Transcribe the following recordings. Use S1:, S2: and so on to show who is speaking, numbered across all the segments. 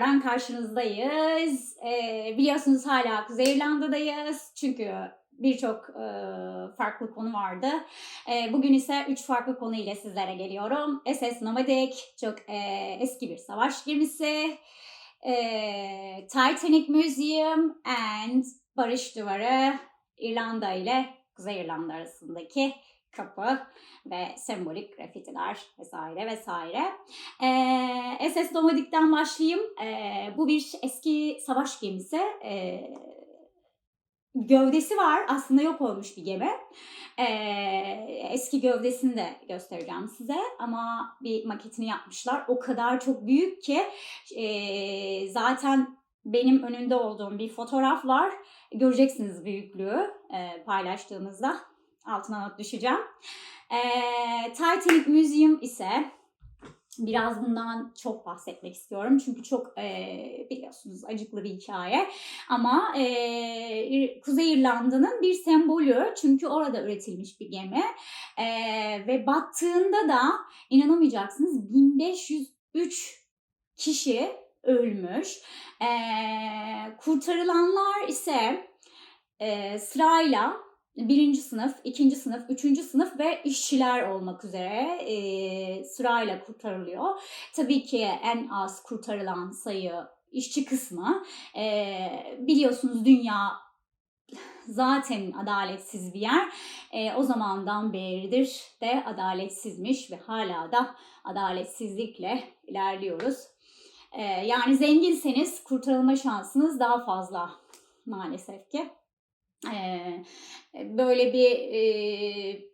S1: Tekrardan karşınızdayız. Ee, biliyorsunuz hala Kuzey İrlanda'dayız. Çünkü birçok e, farklı konu vardı. E, bugün ise üç farklı konu ile sizlere geliyorum. SS Nomadic, çok e, eski bir savaş gemisi. E, Titanic Museum and Barış Duvarı, İrlanda ile Kuzey İrlanda arasındaki kapı ve sembolik grafitiler vesaire vesaire. Ee, SS Nomadic'ten başlayayım. Ee, bu bir eski savaş gemisi. Ee, gövdesi var. Aslında yok olmuş bir gemi. Ee, eski gövdesini de göstereceğim size. Ama bir maketini yapmışlar. O kadar çok büyük ki e, zaten benim önünde olduğum bir fotoğraf var. Göreceksiniz büyüklüğü e, paylaştığımızda. Altına not düşeceğim. Ee, Titanic Museum ise biraz bundan çok bahsetmek istiyorum. Çünkü çok e, biliyorsunuz acıklı bir hikaye. Ama e, Kuzey İrlanda'nın bir sembolü. Çünkü orada üretilmiş bir gemi. E, ve battığında da inanamayacaksınız 1503 kişi ölmüş. E, kurtarılanlar ise e, sırayla birinci sınıf, ikinci sınıf, üçüncü sınıf ve işçiler olmak üzere e, sırayla kurtarılıyor. Tabii ki en az kurtarılan sayı işçi kısmı. E, biliyorsunuz dünya zaten adaletsiz bir yer. E, o zamandan beridir de adaletsizmiş ve hala da adaletsizlikle ilerliyoruz. E, yani zenginseniz kurtarılma şansınız daha fazla maalesef ki. Ee, böyle bir e,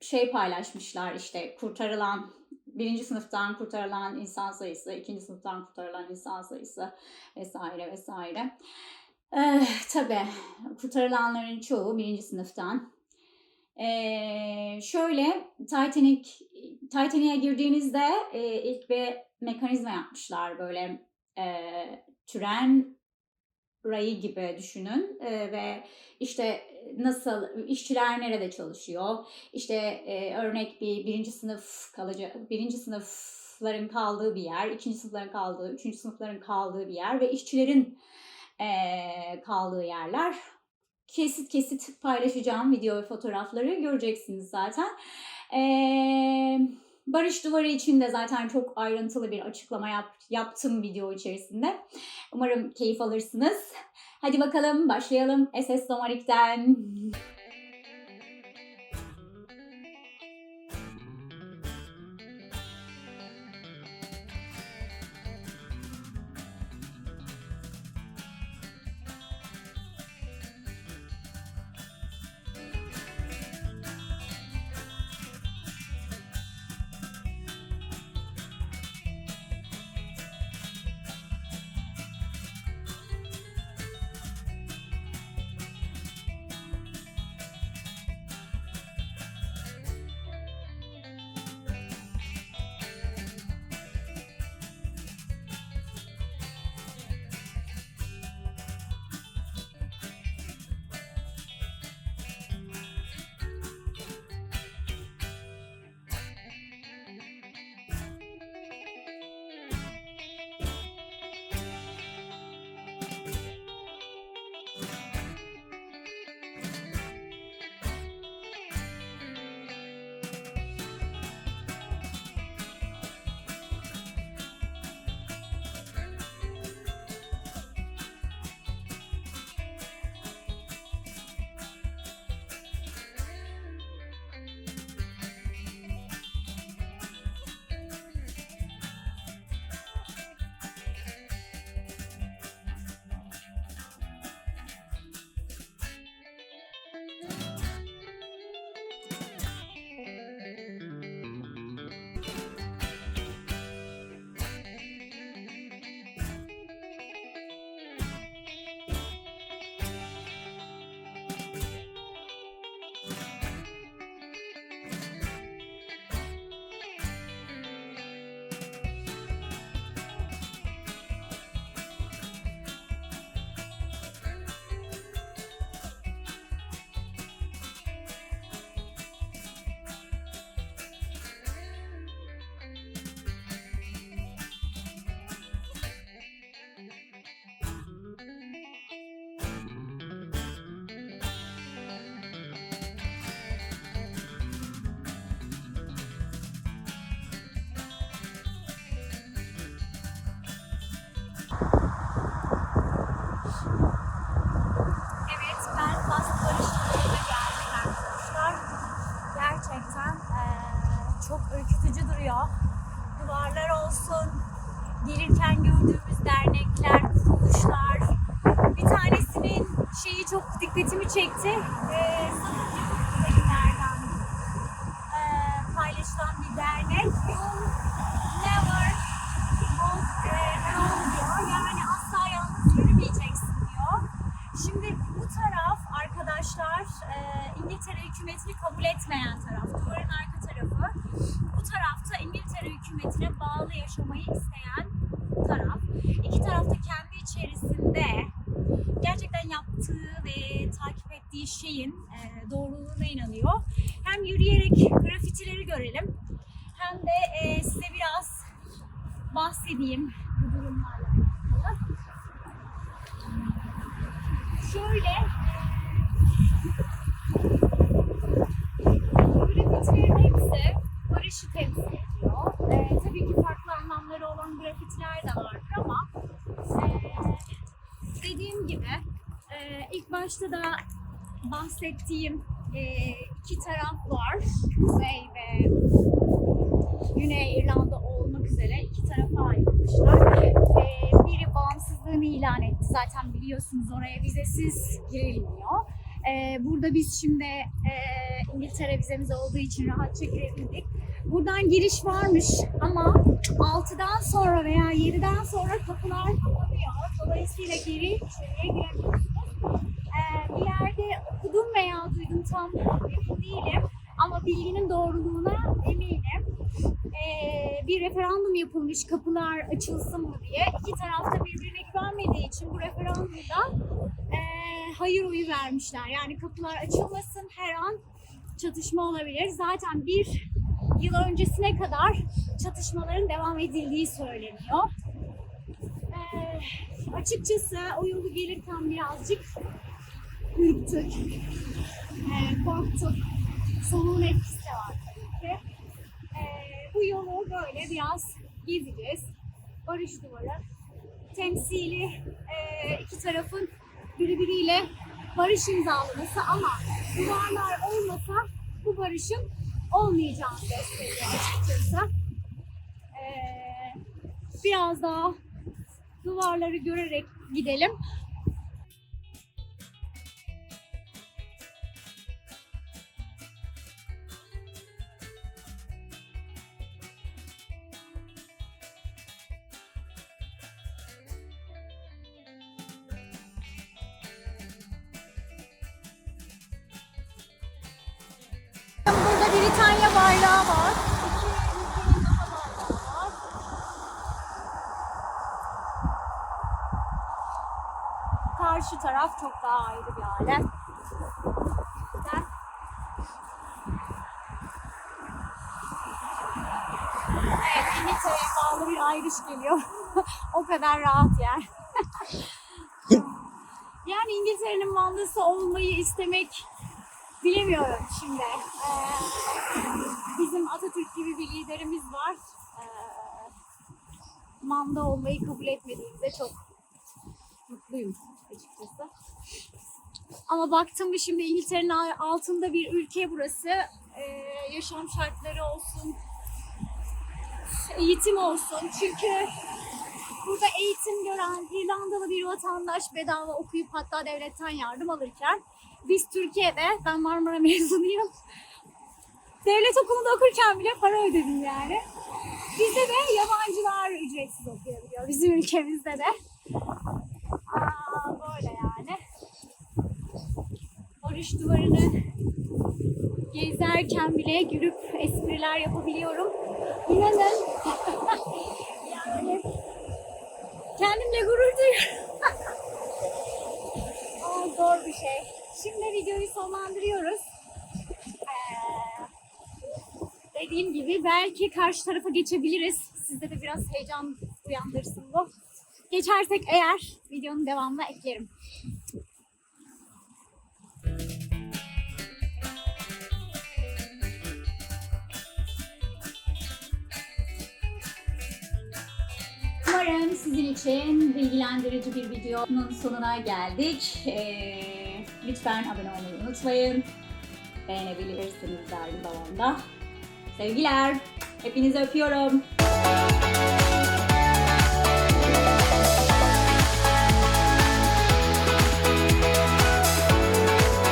S1: şey paylaşmışlar işte kurtarılan birinci sınıftan kurtarılan insan sayısı, ikinci sınıftan kurtarılan insan sayısı vesaire vesaire. Ee, tabii kurtarılanların çoğu birinci sınıftan. Ee, şöyle Titanic Titanic'e girdiğinizde e, ilk bir mekanizma yapmışlar böyle e, tren rayı gibi düşünün. E, ve işte nasıl işçiler nerede çalışıyor? İşte e, örnek bir birinci sınıf kalıcı birinci sınıfların kaldığı bir yer ikinci sınıfların kaldığı üçüncü sınıfların kaldığı bir yer ve işçilerin e, kaldığı yerler. Kesit kesit paylaşacağım video ve fotoğrafları göreceksiniz zaten. Eee Barış Duvarı için de zaten çok ayrıntılı bir açıklama yap, yaptım video içerisinde. Umarım keyif alırsınız. Hadi bakalım başlayalım SS Domarik'ten. gerçekten e, çok ürkütücü duruyor.
S2: Duvarlar olsun, gelirken gördüğümüz dernekler, kuruluşlar. Bir tanesinin şeyi çok dikkatimi çekti. E, paylaşılan bir dernek. Yol ve takip ettiği şeyin e, doğruluğuna inanıyor. Hem yürüyerek grafitileri görelim hem de e, size biraz bahsedeyim bu durumlarla alakalı. Şöyle grafitilerin hepsi barışı temsil ediyor. E, tabii ki farklı anlamları olan grafitiler de vardır ama e, dediğim gibi e, başta da bahsettiğim e, iki taraf var. Kuzey ve Güney İrlanda olmak üzere iki tarafa ayrılmışlar. E, biri bağımsızlığını ilan etti. Zaten biliyorsunuz oraya vizesiz girilmiyor. E, burada biz şimdi İngiltere vizemiz olduğu için rahatça girebildik. Buradan giriş varmış ama 6'dan sonra veya 7'den sonra kapılar kapanıyor. Dolayısıyla geri içeriye giremiyorsunuz. Ee, bir yerde okudum veya duydum tam emin değilim ama bilginin doğruluğuna eminim. Ee, bir referandum yapılmış kapılar açılsın mı diye. İki tarafta birbirine güvenmediği için bu referandumda e, hayır oyu vermişler. Yani kapılar açılmasın her an çatışma olabilir. Zaten bir yıl öncesine kadar çatışmaların devam edildiği söyleniyor. Ee, açıkçası o yolu gelirken birazcık ürktük, ee, korktuk. Soluğun etkisi de var tabii ki. Ee, bu yolu böyle biraz gezeceğiz. Barış duvarı temsili e, iki tarafın birbiriyle barış imzalaması ama duvarlar olmasa bu barışın olmayacağını gösteriyor açıkçası. Ee, biraz daha duvarları görerek gidelim. Britanya bayrağı var. İki daha bayrağı var. Karşı taraf çok daha ayrı bir alem. Güzel. Evet, İngiltere'ye bağlı bir ayrış geliyor. o kadar rahat yani. yani İngiltere'nin mandası olmayı istemek bilemiyorum şimdi. Ee, bizim Atatürk gibi bir liderimiz var. Ee, manda olmayı kabul etmediğimde çok mutluyum açıkçası. Ama baktım mı şimdi İngiltere'nin altında bir ülke burası. Ee, yaşam şartları olsun, eğitim olsun. Çünkü burada eğitim gören İrlandalı bir vatandaş bedava okuyup hatta devletten yardım alırken biz Türkiye'de, ben Marmara mezunuyum. Devlet okulunda okurken bile para ödedim yani. Bizde de yabancılar ücretsiz okuyabiliyor. Bizim ülkemizde de. Aa, böyle yani. Barış duvarını gezerken bile gülüp espriler yapabiliyorum. İnanın. yani kendimle gurur duyuyorum. Ama zor bir şey. Şimdi videoyu sonlandırıyoruz. Ee, dediğim gibi belki karşı tarafa geçebiliriz. Sizde de biraz heyecan uyandırsın bu. Geçersek eğer videonun devamına eklerim.
S1: Umarım sizin için bilgilendirici bir videonun sonuna geldik. Ee, lütfen abone olmayı unutmayın. Beğenebilirsiniz aynı zamanda. Sevgiler. Hepinizi öpüyorum.